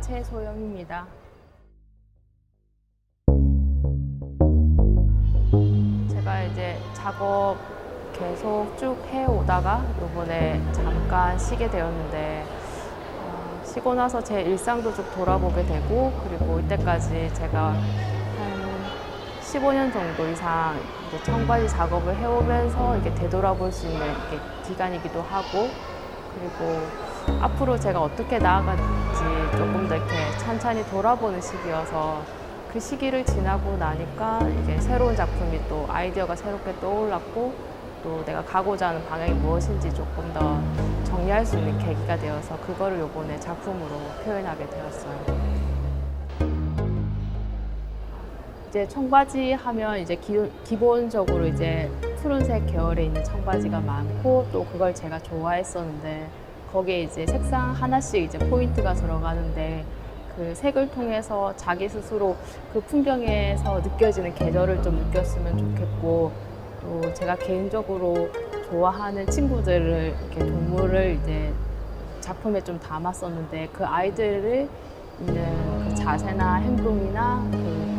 최소영입니다. 제가 이제 작업 계속 쭉 해오다가 요번에 잠깐 쉬게 되었는데 어, 쉬고 나서 제 일상도 쭉 돌아보게 되고 그리고 이때까지 제가 한 15년 정도 이상 이제 청바지 작업을 해오면서 이렇게 되돌아볼 수 있는 이렇게 기간이기도 하고 그리고 앞으로 제가 어떻게 나아갈지 조금 더 이렇게 찬찬히 돌아보는 시기여서 그 시기를 지나고 나니까 이게 새로운 작품이 또 아이디어가 새롭게 떠올랐고 또 내가 가고자 하는 방향이 무엇인지 조금 더 정리할 수 있는 계기가 되어서 그거를 요번에 작품으로 표현하게 되었어요. 이제 청바지 하면 이제 기, 기본적으로 이제 푸른색 계열에 있는 청바지가 많고 또 그걸 제가 좋아했었는데 거기에 이제 색상 하나씩 이제 포인트가 들어가는데 그 색을 통해서 자기 스스로 그 풍경에서 느껴지는 계절을 좀 느꼈으면 좋겠고 또 제가 개인적으로 좋아하는 친구들을 이렇게 동물을 이제 작품에 좀 담았었는데 그 아이들을 있는 그 자세나 행동이나 그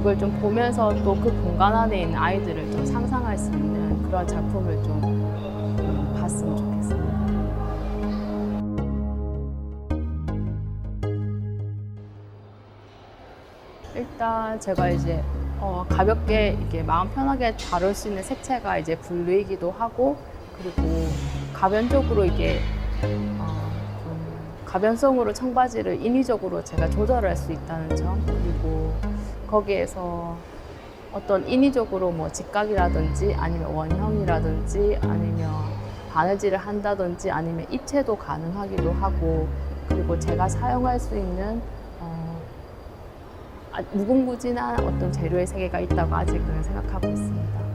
그걸 좀 보면서 또 그 공간 안에 있는 아이들을 좀 상상할 수 있는 그런 작품을 좀 음, 봤으면 좋겠습니다. 일단 제가 이제 어, 가볍게 이게 마음 편하게 다룰 수 있는 색채가 이제 블루이기도 하고 그리고 가변적으로 이게 어, 좀 가변성으로 청바지를 인위적으로 제가 조절할 수 있다는 점 그리고 거기에서 어떤 인위적으로 뭐 직각이라든지 아니면 원형이라든지 아니면 바느질을 한다든지 아니면 입체도 가능하기도 하고 그리고 제가 사용할 수 있는 무궁무진한 어떤 재료의 세계가 있다고 아직은 생각하고 있습니다.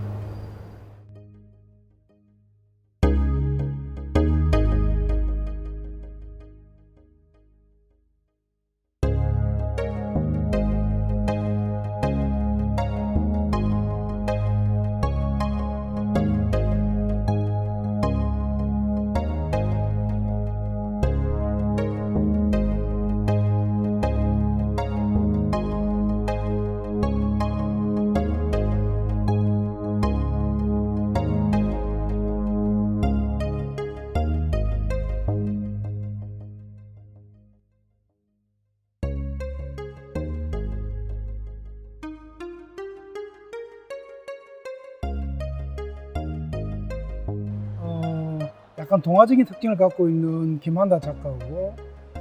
약간 동화적인 특징을 갖고 있는 김한다 작가하고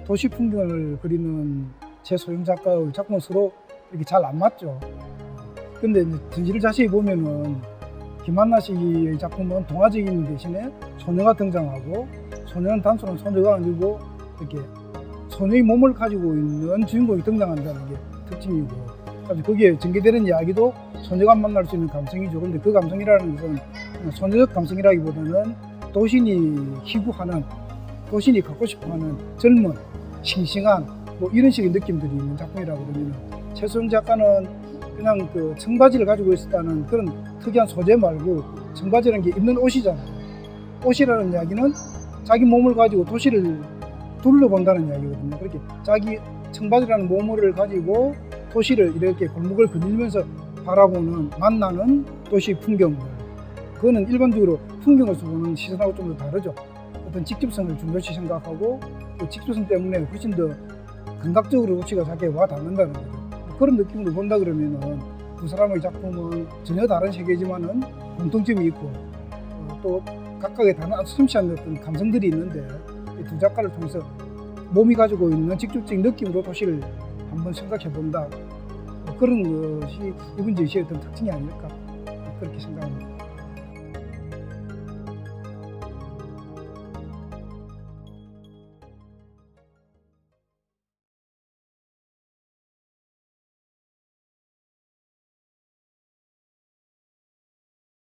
도시 풍경을 그리는 최소영 작가의 작품은 서로 이렇게 잘 안 맞죠. 근데 이제 진실을 자세히 보면은 김한나 씨의 작품은 동화적인 대신에 소녀가 등장하고 소녀는 단순한 소녀가 아니고 이렇게 소녀의 몸을 가지고 있는 주인공이 등장한다는 게 특징이고 거기에 전개되는 이야기도 소녀가 만날 수 있는 감성이죠. 근데 그 감성이라는 것은 소녀적 감성이라기보다는 도신이 희구하는 도신이 갖고 싶어하는 젊은 싱싱한 뭐 이런 식의 느낌들이 있는 작품이라고 그러면 최소영 작가는 그냥 그 청바지를 가지고 있었다는 그런 특이한 소재 말고 청바지라는 게 입는 옷이잖아요. 옷이라는 이야기는 자기 몸을 가지고 도시를 둘러본다는 이야기거든요. 그렇게 자기 청바지라는 몸을 가지고 도시를 이렇게 골목을 거닐면서 바라보는 만나는 도시 풍경들. 그거는 일반적으로 풍경에서 보는 시선하고 좀 더 다르죠. 어떤 직접성을 중요시 생각하고 그 직접성 때문에 훨씬 더 감각적으로 도시가 자기에 와 닿는다는 거죠. 그런 느낌으로 본다 그러면은 두 사람의 작품은 전혀 다른 세계지만은 공통점이 있고 어, 또 각각의 다른 숨쉬한 어떤 감성들이 있는데 이두 작가를 통해서 몸이 가지고 있는 직접적인 느낌으로 도시를 한번 생각해 본다. 그런 것이 이분 제시의 어떤 특징이 아닐까 그렇게 생각합니다.